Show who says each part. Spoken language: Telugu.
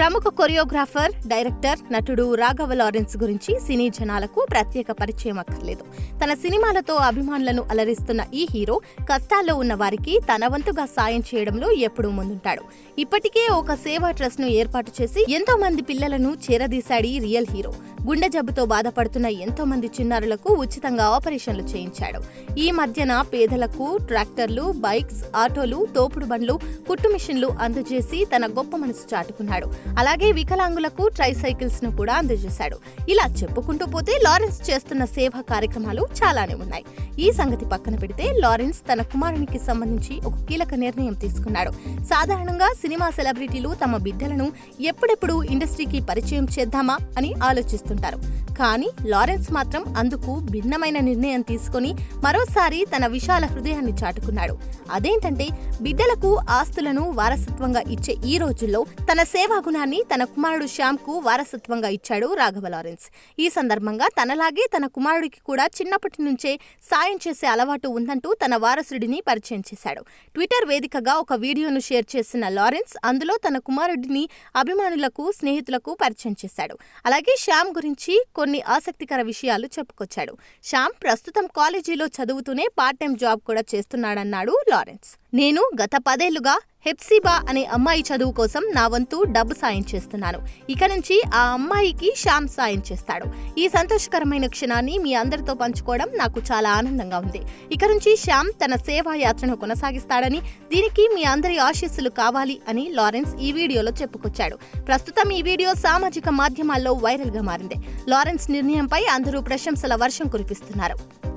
Speaker 1: ప్రముఖ కొరియోగ్రాఫర్ డైరెక్టర్ నటుడు రాఘవ లారెన్స్ గురించి సినీ జనాలకు ప్రత్యేక పరిచయం అక్కర్లేదు. తన సినిమాలతో అభిమానులను అలరిస్తున్న ఈ హీరో కష్టాల్లో ఉన్న వారికి తన వంతుగా సాయం చేయడంలో ఎప్పుడూ ముందుంటాడు. ఇప్పటికే ఒక సేవా ట్రస్ట్ను ఏర్పాటు చేసి ఎంతో మంది పిల్లలను చేరదీశాడు రియల్ హీరో. గుండె జబ్బుతో బాధపడుతున్న ఎంతో మంది చిన్నారులకు ఉచితంగా ఆపరేషన్లు చేయించాడు. ఈ మధ్యన పేదలకు ట్రాక్టర్లు బైక్స్ ఆటోలు తోపుడు బండ్లు కుట్టు మిషన్లు అందజేసి తన గొప్ప మనసు చాటుకున్నాడు. అలాగే వికలాంగులకు ట్రైసైకిల్స్ను కూడా అందజేశాడు. ఇలా చెప్పుకుంటూ పోతే లారెన్స్ చేస్తున్న సేవా కార్యక్రమాలు చాలానే ఉన్నాయి. ఈ సంగతి పక్కన పెడితే లారెన్స్ తన కుమారునికి సంబంధించి ఒక కీలక నిర్ణయం తీసుకున్నాడు. సాధారణంగా సినిమా సెలబ్రిటీలు తమ బిడ్డలను ఎప్పుడెప్పుడు ఇండస్ట్రీకి పరిచయం చేద్దామా అని చేస్తుంటారు. కానీ లారెన్స్ మాత్రం అందుకు భిన్నమైన నిర్ణయం తీసుకొని మరోసారి తన విశాల హృదయాన్ని చాటుకున్నాడు. అదేంటంటే బిడ్డలకు ఆస్తులను వారసత్వంగా ఇచ్చే ఈ రోజుల్లో తన సేవా గుణాన్ని తన కుమారుడు శ్యామ్కు వారసత్వంగా ఇచ్చాడు రాఘవ లారెన్స్. ఈ సందర్భంగా తనలాగే తన కుమారుడికి కూడా చిన్నప్పటి నుంచే సాయం చేసే అలవాటు ఉందంటూ తన వారసుడిని పరిచయం చేశాడు. ట్విట్టర్ వేదికగా ఒక వీడియోను షేర్ చేసిన లారెన్స్ అందులో తన కుమారుడిని అభిమానులకు స్నేహితులకు పరిచయం చేశాడు. అలాగే శ్యామ్ గురించి కొన్ని ఆసక్తికర విషయాలు చెప్పుకొచ్చాడు. శ్యామ్ ప్రస్తుతం కాలేజీలో చదువుతూనే పార్ట్ టైం జాబ్ కూడా చేస్తున్నాడన్నాడు లారెన్స్. నేను గత పదేళ్ళుగా హెప్సిబా అనే అమ్మాయి చదువు కోసం నా వంతు డబ్బు సాయం చేస్తున్నాను. ఇక నుంచి ఆ అమ్మాయికి శ్యామ్ సాయం చేస్తాడు. ఈ సంతోషకరమైన క్షణాన్ని మీ అందరితో పంచుకోవడం నాకు చాలా ఆనందంగా ఉంది. ఇక నుంచి శ్యామ్ తన సేవా యాత్రను కొనసాగిస్తాడని దీనికి మీ అందరి ఆశీస్సులు కావాలి అని లారెన్స్ ఈ వీడియోలో చెప్పుకొచ్చాడు. ప్రస్తుతం ఈ వీడియో సామాజిక మాధ్యమాల్లో వైరల్గా మారింది. లారెన్స్ నిర్ణయంపై అందరూ ప్రశంసల వర్షం కురిపిస్తున్నారు.